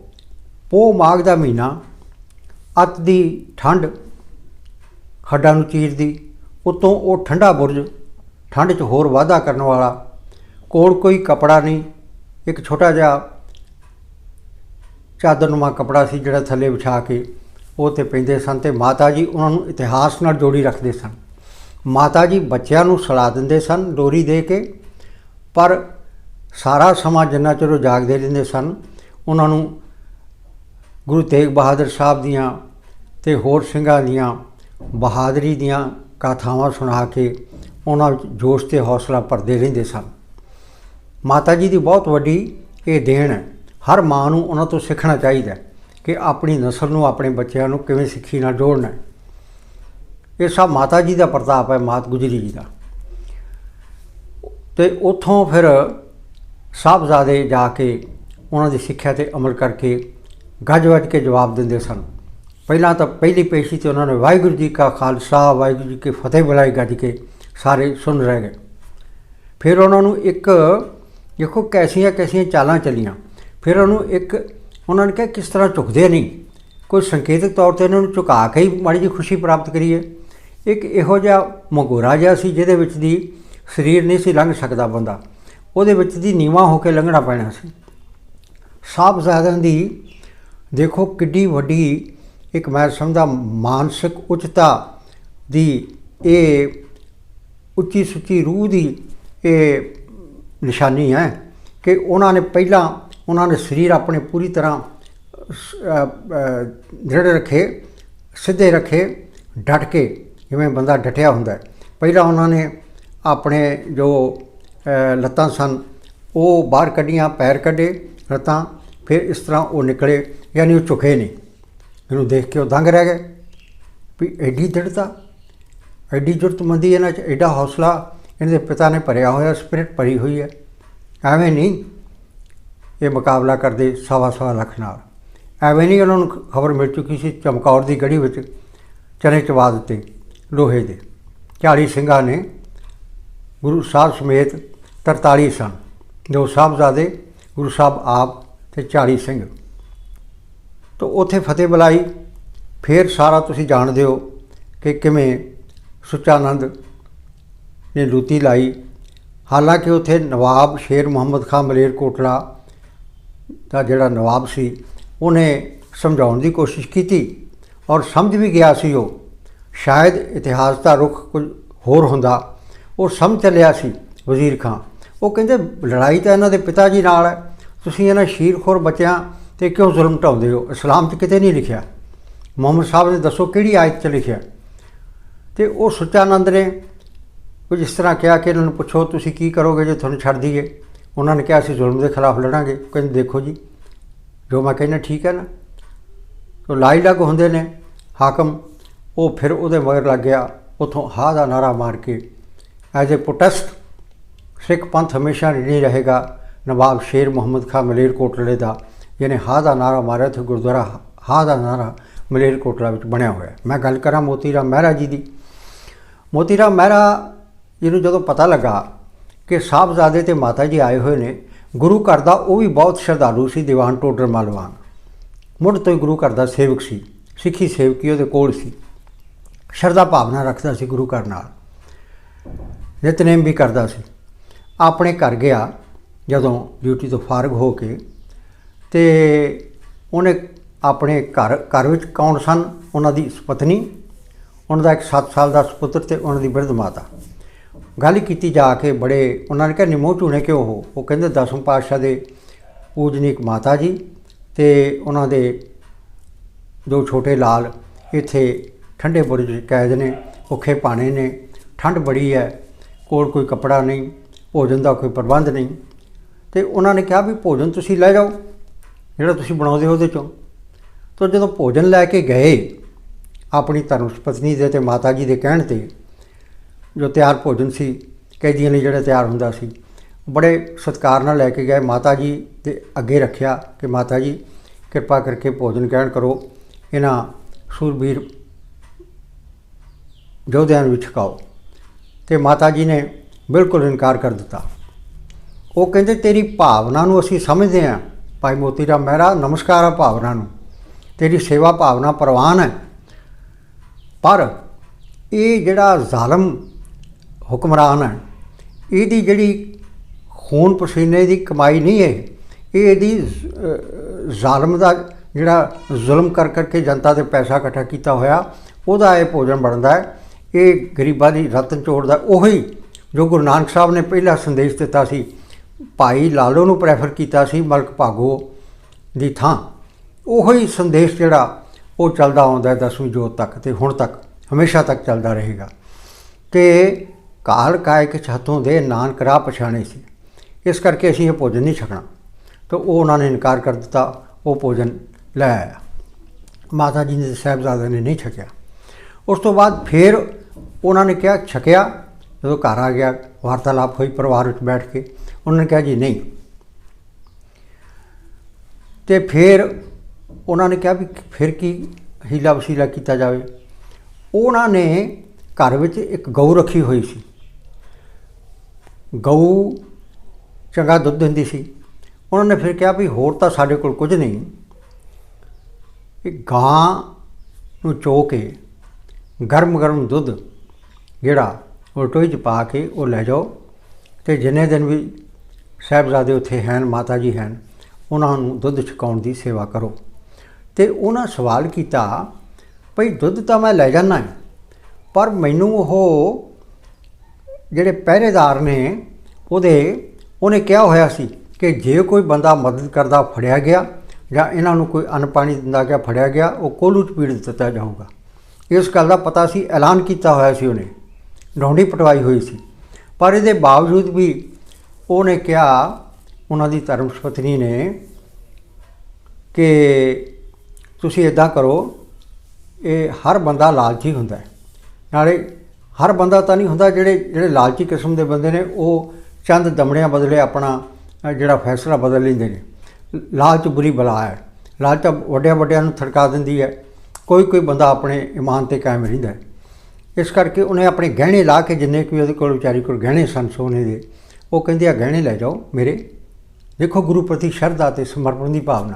ਪੋਹ ਮਾਘ ਦਾ ਮਹੀਨਾ, ਅੱਤ ਦੀ ਠੰਡ ਹੱਡਾਂ ਨੂੰ ਚੀਰਦੀ, ਉਤੋਂ ਉਹ ਠੰਡਾ ਬੁਰਜ, ਠੰਡ 'ਚ ਹੋਰ ਵਾਧਾ ਕਰਨ ਵਾਲਾ, ਕੋਲ ਕੋਈ ਕਪੜਾ ਨਹੀਂ, ਇੱਕ ਛੋਟਾ ਜਿਹਾ ਚਾਦਰਨੁਮਾ ਕਪੜਾ ਸੀ ਜਿਹੜਾ ਥੱਲੇ ਵਿਛਾ ਕੇ ਉਹ ਤੇ ਪੈਂਦੇ ਸਨ ਤੇ ਮਾਤਾ ਜੀ ਉਹਨਾਂ ਨੂੰ ਇਤਿਹਾਸ ਨਾਲ ਜੋੜੀ ਰੱਖਦੇ ਸਨ। ਮਾਤਾ ਜੀ ਬੱਚਿਆਂ ਨੂੰ ਸਲਾ ਦਿੰਦੇ ਸਨ, ਡੋਰੀ ਦੇ ਕੇ, ਪਰ ਸਾਰਾ ਸਮਾਂ ਜਿੰਨਾ ਚਿਰ ਉਹ ਜਾਗਦੇ ਰਹਿੰਦੇ ਸਨ, ਉਹਨਾਂ ਨੂੰ ਗੁਰੂ ਤੇਗ ਬਹਾਦਰ ਸਾਹਿਬ ਦੀਆਂ ਤੇ ਹੋਰ ਸਿੰਘਾਂ ਦੀਆਂ ਬਹਾਦਰੀ ਦੀਆਂ ਗਾਥਾਵਾਂ ਸੁਣਾ ਕੇ ਉਹਨਾਂ ਵਿੱਚ ਜੋਸ਼ ਤੇ ਹੌਸਲਾ ਭਰਦੇ ਰਹਿੰਦੇ ਸਨ। ਮਾਤਾ ਜੀ ਦੀ ਬਹੁਤ ਵੱਡੀ ਇਹ ਦੇਣ ਹੈ। ਹਰ ਮਾਂ ਨੂੰ ਉਹਨਾਂ ਤੋਂ ਸਿੱਖਣਾ ਚਾਹੀਦਾ ਕਿ ਆਪਣੀ ਨਸਲ ਨੂੰ ਆਪਣੇ ਬੱਚਿਆਂ ਨੂੰ ਕਿਵੇਂ ਸਿੱਖੀ ਨਾਲ ਜੋੜਨਾ ਹੈ। ਇਹ ਸਭ ਮਾਤਾ ਜੀ ਦਾ ਪ੍ਰਤਾਪ ਹੈ, ਮਾਤ ਗੁਜਰੀ ਜੀ ਦਾ। ਤੇ ਉੱਥੋਂ ਫਿਰ ਸਾਹਿਬਜ਼ਾਦੇ ਜਾ ਕੇ ਉਹਨਾਂ ਦੀ ਸਿੱਖਿਆ ਤੇ ਅਮਲ ਕਰਕੇ ਗੱਜ ਵੱਜ ਕੇ ਜਵਾਬ ਦਿੰਦੇ ਸਨ। ਪਹਿਲਾਂ ਤਾਂ ਪਹਿਲੀ ਪੇਸ਼ੀ ਤੇ ਉਹਨਾਂ ਨੇ ਵਾਹਿਗੁਰੂ ਜੀ ਕਾ ਖਾਲਸਾ, ਵਾਹਿਗੁਰੂ ਜੀ ਕੀ ਫਤਿਹ ਬੁਲਾਈ ਗੱਜ ਕੇ ਸਾਰੇ ਸੁਣ ਰਹੇ ਗਏ ਫਿਰ ਉਹਨਾਂ ਨੂੰ ਇੱਕ, ਦੇਖੋ ਕੈਸੀਆਂ ਕੈਸੀਆਂ ਚਾਲਾਂ ਚੱਲੀਆਂ। ਫਿਰ ਉਹਨੂੰ ਇੱਕ, ਉਹਨਾਂ ਨੇ ਕਿਹਾ ਕਿਸ ਤਰ੍ਹਾਂ ਝੁਕਦੇ ਨਹੀਂ? ਕੋਈ ਸੰਕੇਤਕ ਤੌਰ ਤੇ ਇਹਨਾਂ ਨੂੰ ਝੁਕਾ ਕੇ ਹੀ ਮਾੜੀ ਜਿਹੀ ਖੁਸ਼ੀ ਪ੍ਰਾਪਤ ਕਰੀਏ। ਇੱਕ ਇਹੋ ਜਿਹਾ ਮਗੋਰਾ ਜਿਹਾ ਸੀ ਜਿਹਦੇ ਵਿੱਚ ਦੀ ਸਰੀਰ ਨਹੀਂ ਸੀ ਲੰਘ ਸਕਦਾ ਬੰਦਾ। ਉਹਦੇ ਵਿੱਚ ਦੀ ਨੀਵਾ ਹੋ ਕੇ ਲੰਘਣਾ ਪੈਣਾ ਸੀ। ਸਾਹਿਬਜ਼ਾਦਿਆਂ ਦੀ ਦੇਖੋ ਕਿੱਡੀ ਵੱਡੀ ਇੱਕ ਮੈਂ ਸਮਝਦਾ ਮਾਨਸਿਕ ਉੱਚਤਾ ਦੀ ਇਹ ਉੱਚੀ ਸੁੱਚੀ ਰੂਹ ਦੀ ਇਹ ਨਿਸ਼ਾਨੀ ਹੈ ਕਿ ਉਹਨਾਂ ਨੇ ਪਹਿਲਾਂ ਉਹਨਾਂ ਨੇ ਸਰੀਰ ਆਪਣੇ ਪੂਰੀ ਤਰ੍ਹਾਂ ਸ- ਦ੍ਰਿੜ ਰੱਖੇ, ਸਿੱਧੇ ਰੱਖੇ, ਡਟ ਕੇ ਜਿਵੇਂ ਬੰਦਾ ਡਟਿਆ ਹੁੰਦਾ ਹੈ। ਪਹਿਲਾਂ ਉਹਨਾਂ ਨੇ ਆਪਣੇ ਜੋ ਲੱਤਾਂ ਸਨ, ਉਹ ਬਾਹਰ ਕੱਢੀਆਂ, ਪੈਰ ਕੱਢੇ ਲੱਤਾਂ, ਫਿਰ ਇਸ ਤਰ੍ਹਾਂ ਉਹ ਨਿਕਲੇ, ਯਾਨੀ ਉਹ ਝੁਕੇ ਨਹੀਂ। ਇਹਨੂੰ ਦੇਖ ਕੇ ਉਹ ਦੰਗ ਰਹਿ ਗਏ ਵੀ ਐਡੀ ਦ੍ਰਿੜਤਾ, ਐਡੀ ਜੁਰਤਮੰਦੀ ਇਹਨਾਂ 'ਚ, ਐਡਾ ਹੌਸਲਾ ਇਹਨਾਂ ਦੇ ਪਿਤਾ ਨੇ ਭਰਿਆ ਹੋਇਆ, ਸਪਿਰਿਟ ਭਰੀ ਹੋਈ ਹੈ। ਐਵੇਂ ਨਹੀਂ ਇਹ ਮੁਕਾਬਲਾ ਕਰਦੇ ਸਵਾ ਸਵਾ ਲੱਖ ਨਾਲ। ਐਵੇਂ ਨਹੀਂ ਉਹਨਾਂ ਨੂੰ ਖਬਰ ਮਿਲ ਚੁੱਕੀ ਸੀ ਚਮਕੌਰ ਦੀ ਗੜੀ ਵਿੱਚ, ਚਨੇ ਚਵਾ ਦਿੱਤੇ ਲੋਹੇ ਦੇ। 40 ਸਿੰਘਾਂ ਨੇ ਗੁਰੂ ਸਾਹਿਬ ਸਮੇਤ 43 ਸਨ। ਦੋ ਸਾਹਿਬਜ਼ਾਦੇ, ਗੁਰੂ ਸਾਹਿਬ ਆਪ ਤੇ 40 ਸਿੰਘ। ਤਾਂ ਉੱਥੇ ਫਤਿਹ ਬੁਲਾਈ। ਫਿਰ ਸਾਰਾ ਤੁਸੀਂ ਜਾਣਦੇ ਹੋ ਕਿ ਕਿਵੇਂ ਸੁੱਚਾਨੰਦ ਨੇ ਲੂਤੀ ਲਾਈ। ਹਾਲਾਂਕਿ ਉੱਥੇ ਨਵਾਬ ਸ਼ੇਰ ਮੁਹੰਮਦ ਖਾਨ ਮਲੇਰਕੋਟਲਾ ਦਾ ਜਿਹੜਾ ਨਵਾਬ ਸੀ, ਉਹਨੇ ਸਮਝਾਉਣ ਦੀ ਕੋਸ਼ਿਸ਼ ਕੀਤੀ ਔਰ ਸਮਝ ਵੀ ਗਿਆ ਸੀ ਉਹ। ਸ਼ਾਇਦ ਇਤਿਹਾਸ ਦਾ ਰੁਖ ਕੁਝ ਹੋਰ ਹੁੰਦਾ। ਉਹ ਸਮਝ ਚੱਲਿਆ ਸੀ ਵਜ਼ੀਰ ਖਾਂ। ਉਹ ਕਹਿੰਦੇ, ਲੜਾਈ ਤਾਂ ਇਹਨਾਂ ਦੇ ਪਿਤਾ ਜੀ ਨਾਲ ਹੈ। ਤੁਸੀਂ ਇਹਨਾਂ ਸ਼ੀਰਖੋਰ ਬੱਚਿਆਂ ਤੇ ਕਿਉਂ ਜ਼ੁਲਮ ਢਾਉਂਦੇ ਹੋ? ਇਸਲਾਮ 'ਚ ਕਿਤੇ ਨਹੀਂ ਲਿਖਿਆ। ਮੁਹੰਮਦ ਸਾਹਿਬ ਨੇ ਦੱਸੋ ਕਿਹੜੀ ਆਇਤ 'ਚ ਲਿਖਿਆ? ਤੇ ਉਹ ਸੁੱਚਾਨੰਦ ਨੇ ਕੁਝ ਇਸ ਤਰ੍ਹਾਂ ਕਿਹਾ ਕਿ ਇਹਨਾਂ ਨੂੰ ਪੁੱਛੋ, ਤੁਸੀਂ ਕੀ ਕਰੋਗੇ ਜੇ ਤੁਹਾਨੂੰ ਛੱਡ ਦਈਏ? ਉਹਨਾਂ ਨੇ ਕਿਹਾ, ਅਸੀਂ ਜ਼ੁਲਮ ਦੇ ਖਿਲਾਫ ਲੜਾਂਗੇ। ਕਹਿੰਦੇ, ਦੇਖੋ ਜੀ, ਜੋ ਮੈਂ ਕਹਿੰਦਾ ਠੀਕ ਹੈ ਨਾ? ਤੋ ਲਾਈ ਲੱਗ ਹੁੰਦੇ ਨੇ, ਹਾਕਮ। ਉਹ ਫਿਰ ਉਹਦੇ ਮਗਰ ਲੱਗ ਗਿਆ, ਉਥੋਂ ਹਾ ਦਾ ਨਾਰਾ ਮਾਰ ਕੇ, ਐਜ਼ ਅ ਪ੍ਰੋਟੈਸਟ, ਸਿੱਖ ਪੰਥ ਹਮੇਸ਼ਾ ਨਹੀਂ ਰਹੇਗਾ। ਨਵਾਬ ਸ਼ੇਰ ਮੁਹੰਮਦ ਖਾਨ ਮਲੇਰ ਕੋਟਲੇ ਦਾ ਜਿਹਨੇ ਹਾ ਦਾ ਨਾਰਾ ਮਾਰਿਆ ਤੇ ਗੁਰਦੁਆਰਾ ਹਾ ਦਾ ਨਾਰਾ ਮਲੇਰਕੋਟਲਾ ਵਿੱਚ ਬਣਿਆ ਹੋਇਆ ਮੈਂ ਗੱਲ ਕਰਾਂ ਮੋਤੀ ਰਾਮ ਮਹਿਰਾ ਜੀ ਦੀ। ਮੋਤੀ ਰਾਮ ਮਹਿਰਾ ਜਿਹਨੂੰ ਜਦੋਂ ਪਤਾ ਲੱਗਾ ਕਿ ਸਾਹਿਬਜ਼ਾਦੇ ਤੇ ਮਾਤਾ ਜੀ ਆਏ ਹੋਏ ਨੇ, ਗੁਰੂ ਘਰ ਦਾ ਉਹ ਵੀ ਬਹੁਤ ਸ਼ਰਧਾਲੂ ਸੀ, ਦੀਵਾਨ ਟੋਡਰ ਮਾਲਵਾਨ। ਮੁੱਢ ਤੋਂ ਹੀ ਗੁਰੂ ਘਰ ਦਾ ਸੇਵਕ ਸੀ, ਸਿੱਖੀ ਸੇਵਕੀ ਉਹਦੇ ਕੋਲ ਸੀ। ਸ਼ਰਧਾ ਭਾਵਨਾ ਰੱਖਦਾ ਸੀ ਗੁਰੂ ਘਰ ਨਾਲ। ਨਿਤਨੇਮ ਵੀ ਕਰਦਾ ਸੀ। ਆਪਣੇ ਘਰ ਗਿਆ ਜਦੋਂ ਡਿਊਟੀ ਤੋਂ ਫਾਰਗ ਹੋ ਕੇ ਤੇ ਉਹਨੇ ਆਪਣੇ ਘਰ ਘਰ ਵਿੱਚ ਕੌਣ ਸਨ? ਉਹਨਾਂ ਦੀ ਪਤਨੀ, ਉਹਨਾਂ ਦਾ ਇੱਕ 7 ਸਾਲ ਦਾ ਸੁਪੁੱਤਰ ਤੇ ਉਹਨਾਂ ਦੀ ਬਿਰਧ ਮਾਤਾ। ਗੱਲ ਕੀਤੀ ਜਾ ਕੇ ਬੜੇ, ਉਹਨਾਂ ਨੇ ਕਿਹਾ ਨਿਮੋ ਝੂਣੇ ਕਿਉਂ ਹੋ? ਉਹ ਕਹਿੰਦੇ, ਦਸਮ ਪਾਤਸ਼ਾਹ ਦੇ ਪੂਜਨੀਕ ਮਾਤਾ ਜੀ ਤੇ ਉਹਨਾਂ ਦੇ ਦੋ ਛੋਟੇ ਲਾਲ ਇੱਥੇ ਠੰਡੇ ਬੁਰਜ ਕੈਦ ਨੇ, ਭੁੱਖੇ ਪਾਣੇ ਨੇ, ਠੰਡ ਬੜੀ ਹੈ, ਕੋਲ ਕੋਈ ਕੱਪੜਾ ਨਹੀਂ, ਭੋਜਨ ਦਾ ਕੋਈ ਪ੍ਰਬੰਧ ਨਹੀਂ। ਤੇ ਉਹਨਾਂ ਨੇ ਕਿਹਾ ਵੀ ਭੋਜਨ ਤੁਸੀਂ ਲੈ ਜਾਓ। ਜਿਹੜਾ ਤੁਸੀਂ ਬਣਾਉਂਦੇ ਹੋ ਉਹਦੇ ਚੋਂ। ਤਾਂ ਜਦੋਂ ਭੋਜਨ ਲੈ ਕੇ ਗਏ, ਆਪਣੀ ਧਰਮ ਪਤਨੀ ਦੇ ਤੇ ਮਾਤਾ ਜੀ ਦੇ ਕਹਿਣ ਤੇ ਜੋ ਤਿਆਰ ਭੋਜਨ ਸੀ, ਕੈਦੀਆਂ ਲਈ ਜਿਹੜਾ ਤਿਆਰ ਹੁੰਦਾ ਸੀ, ਬੜੇ ਸਤਿਕਾਰ ਨਾਲ ਲੈ ਕੇ ਗਏ। ਮਾਤਾ ਜੀ ਦੇ ਅੱਗੇ ਰੱਖਿਆ ਕਿ ਮਾਤਾ ਜੀ, ਕਿਰਪਾ ਕਰਕੇ ਭੋਜਨ ਗ੍ਰਹਿਣ ਕਰੋ। ਇਹਨਾਂ ਸੂਰਬੀਰ ਯੋਧਿਆਂ ਨੂੰ ਛਕਾਓ। ਤੇ ਮਾਤਾ ਜੀ ਨੇ ਬਿਲਕੁਲ ਇਨਕਾਰ ਕਰ ਦਿੱਤਾ। ਉਹ ਕਹਿੰਦੇ, ਤੇਰੀ ਭਾਵਨਾ ਨੂੰ ਅਸੀਂ ਸਮਝਦੇ ਹਾਂ। ਭਾਈ ਮੋਤੀ ਰਾਮ ਮਹਿਰਾ, ਨਮਸਕਾਰ ਆ ਭਾਵਨਾ ਨੂੰ। ਤੇਰੀ ਸੇਵਾ ਭਾਵਨਾ ਪ੍ਰਵਾਨ ਹੈ। ਪਰ ਇਹ ਜਿਹੜਾ ਜ਼ਾਲਮ ਹੁਕਮਰਾਨ ਹੈ, ਇਹਦੀ ਜਿਹੜੀ ਖੂਨ ਪਸੀਨੇ ਦੀ ਕਮਾਈ ਨਹੀਂ ਹੈ, ਇਹ ਇਹਦੀ ਜ਼ਾਲਮ ਦਾ ਜਿਹੜਾ ਜ਼ੁਲਮ ਕਰ ਕਰਕੇ ਜਨਤਾ ਤੇ ਪੈਸਾ ਇਕੱਠਾ ਕੀਤਾ ਹੋਇਆ, ਉਹਦਾ ਇਹ ਭੋਜਨ ਬਣਦਾ ਹੈ। ਇਹ ਗਰੀਬਾਂ ਦੀ ਰਤਨ ਚੋੜਦਾ ਉਹੀ ਜੋ ਗੁਰੂ ਨਾਨਕ ਸਾਹਿਬ ਨੇ ਪਹਿਲਾ ਸੰਦੇਸ਼ ਦਿੱਤਾ ਸੀ ਭਾਈ ਲਾਲੋ ਨੂੰ ਪ੍ਰੈਫਰ ਕੀਤਾ ਸੀ ਮਲਕ ਭਾਗੋ ਦੀ ਥਾਂ। ਉਹੀ ਸੰਦੇਸ਼ ਜਿਹੜਾ ਉਹ ਚੱਲਦਾ ਆਉਂਦਾ ਹੈ ਦਸਵੀਂ ਜੋਤ ਤੱਕ ਤੇ ਹੁਣ ਤੱਕ, ਹਮੇਸ਼ਾ ਤੱਕ ਚੱਲਦਾ ਰਹੇਗਾ। ਕਿ ਕਾਲ ਕਾਇਕ ਕੇ ਦੇ ਨਾਨਕ ਰਾਹ ਪਛਾਣੇ ਸੀ। ਇਸ ਕਰਕੇ ਅਸੀਂ ਇਹ ਭੋਜਨ ਨਹੀਂ ਛਕਣਾ। ਤਾਂ ਉਹ ਉਹਨਾਂ ਨੇ ਇਨਕਾਰ ਕਰ ਦਿੱਤਾ, ਉਹ ਭੋਜਨ ਲੈ ਆਇਆ। ਮਾਤਾ ਜੀ ਨੇ ਸਾਹਿਬਜ਼ਾਦੇ ਨੇ ਨਹੀਂ ਛਕਿਆ। ਉਸ ਤੋਂ ਬਾਅਦ ਫਿਰ ਉਹਨਾਂ ਨੇ ਕਿਹਾ, ਛਕਿਆ। ਜਦੋਂ ਘਰ ਆ ਗਿਆ, ਵਾਰਤਾਲਾਪ ਹੋਈ, ਪਰਿਵਾਰ ਵਿੱਚ ਬੈਠ ਕੇ ਉਹਨਾਂ ਨੇ ਕਿਹਾ ਜੀ ਨਹੀਂ। ਤੇ ਫਿਰ ਉਹਨਾਂ ਨੇ ਕਿਹਾ ਵੀ ਫਿਰ ਕੀ ਹੀਲਾ ਵਸੀਲਾ ਕੀਤਾ ਜਾਵੇ। ਉਹਨਾਂ ਨੇ ਘਰ ਵਿੱਚ ਇੱਕ ਗਊ ਰੱਖੀ ਹੋਈ ਸੀ। ਗਊ ਚੰਗਾ ਦੁੱਧ ਦਿੰਦੀ ਸੀ। ਉਹਨਾਂ ਨੇ ਫਿਰ ਕਿਹਾ ਵੀ ਹੋਰ ਤਾਂ ਸਾਡੇ ਕੋਲ ਕੁਝ ਨਹੀਂ। ਇਹ ਗਾਂ ਨੂੰ ਚੋ ਕੇ ਗਰਮ ਗਰਮ ਦੁੱਧ ਜਿਹੜਾ ਉਹ ਟੋਈ 'ਚ ਪਾ ਕੇ ਉਹ ਲੈ ਜਾਓ ਤੇ ਜਿੰਨੇ ਦਿਨ ਵੀ ਸਾਹਿਬਜ਼ਾਦੇ ਉੱਥੇ ਹਨ ਮਾਤਾ ਜੀ ਹਨ, ਉਹਨਾਂ ਨੂੰ ਦੁੱਧ ਛਕਾਉਣ ਦੀ ਸੇਵਾ ਕਰੋ। ਤੇ ਉਹਨਾਂ ਸਵਾਲ ਕੀਤਾ, ਭਈ ਦੁੱਧ ਤਾਂ ਮੈਂ ਲੈ ਜਾਣਾ ਹੈ, ਪਰ ਮੈਨੂੰ ਉਹ ਜਿਹੜੇ ਪਹਿਰੇਦਾਰ ਨੇ, ਉਹਦੇ, ਉਹਨੇ ਕਿਹਾ ਹੋਇਆ ਸੀ ਕਿ ਜੇ ਕੋਈ ਬੰਦਾ ਮਦਦ ਕਰਦਾ ਫੜਿਆ ਗਿਆ, ਜਾਂ ਇਹਨਾਂ ਨੂੰ ਕੋਈ ਅੰਨ ਪਾਣੀ ਦਿੰਦਾ ਗਿਆ, ਫੜਿਆ ਗਿਆ, ਉਹ ਕੋਲੂ ਚ ਪੀੜ ਦਿੱਤਾ ਜਾਊਗਾ। ਇਸ ਗੱਲ ਦਾ ਪਤਾ ਸੀ, ਐਲਾਨ ਕੀਤਾ ਹੋਇਆ ਸੀ ਉਹਨੇ। ਡੌਂਡੀ ਪਟਵਾਈ ਹੋਈ ਸੀ। ਪਰ ਇਹਦੇ ਬਾਵਜੂਦ ਵੀ ਉਹਨੇ ਕਿਹਾ, ਉਹਨਾਂ ਦੀ ਧਰਮ ਪਤਨੀ ਨੇ, ਕਿ ਤੁਸੀਂ ਇਦਾਂ ਕਰੋ, ਇਹ ਹਰ ਬੰਦਾ ਲਾਲਚੀ ਹੁੰਦਾ ਨਾਲੇ ਹਰ ਬੰਦਾ ਤਾਂ ਨਹੀਂ ਹੁੰਦਾ ਜਿਹੜੇ ਜਿਹੜੇ ਲਾਲਚੀ ਕਿਸਮ ਦੇ ਬੰਦੇ ਨੇ, ਉਹ ਚੰਦ ਦਮੜਿਆਂ ਬਦਲੇ ਆਪਣਾ ਜਿਹੜਾ ਫੈਸਲਾ ਬਦਲ ਲੈਂਦੇ ਨੇ। ਲਾਲਚ ਬੁਰੀ ਬਲਾ ਹੈ। ਲਾਲਚ ਵੱਡਿਆਂ ਵੱਡਿਆਂ ਨੂੰ ਥੜਕਾ ਦਿੰਦੀ ਹੈ। ਕੋਈ ਕੋਈ ਬੰਦਾ ਆਪਣੇ ਇਮਾਨ ਤੇ ਕਾਇਮ ਰਹਿੰਦਾ ਇਸ ਕਰਕੇ ਉਹਨੇ ਆਪਣੇ ਗਹਿਣੇ ਲਾ ਕੇ ਜਿੰਨੇ ਕੋਈ ਉਹਦੇ ਕੋਲ ਵਿਚਾਰੀ ਕੋਲ ਗਹਿਣੇ ਸਨ ਸੋਨੇ ਦੇ ਉਹ ਕਹਿੰਦੇ ਆ, ਗਹਿਣੇ ਲੈ ਜਾਓ ਮੇਰੇ। ਦੇਖੋ ਗੁਰੂ ਪ੍ਰਤੀ ਸ਼ਰਧਾ ਤੇ ਸਮਰਪਣ ਦੀ ਭਾਵਨਾ।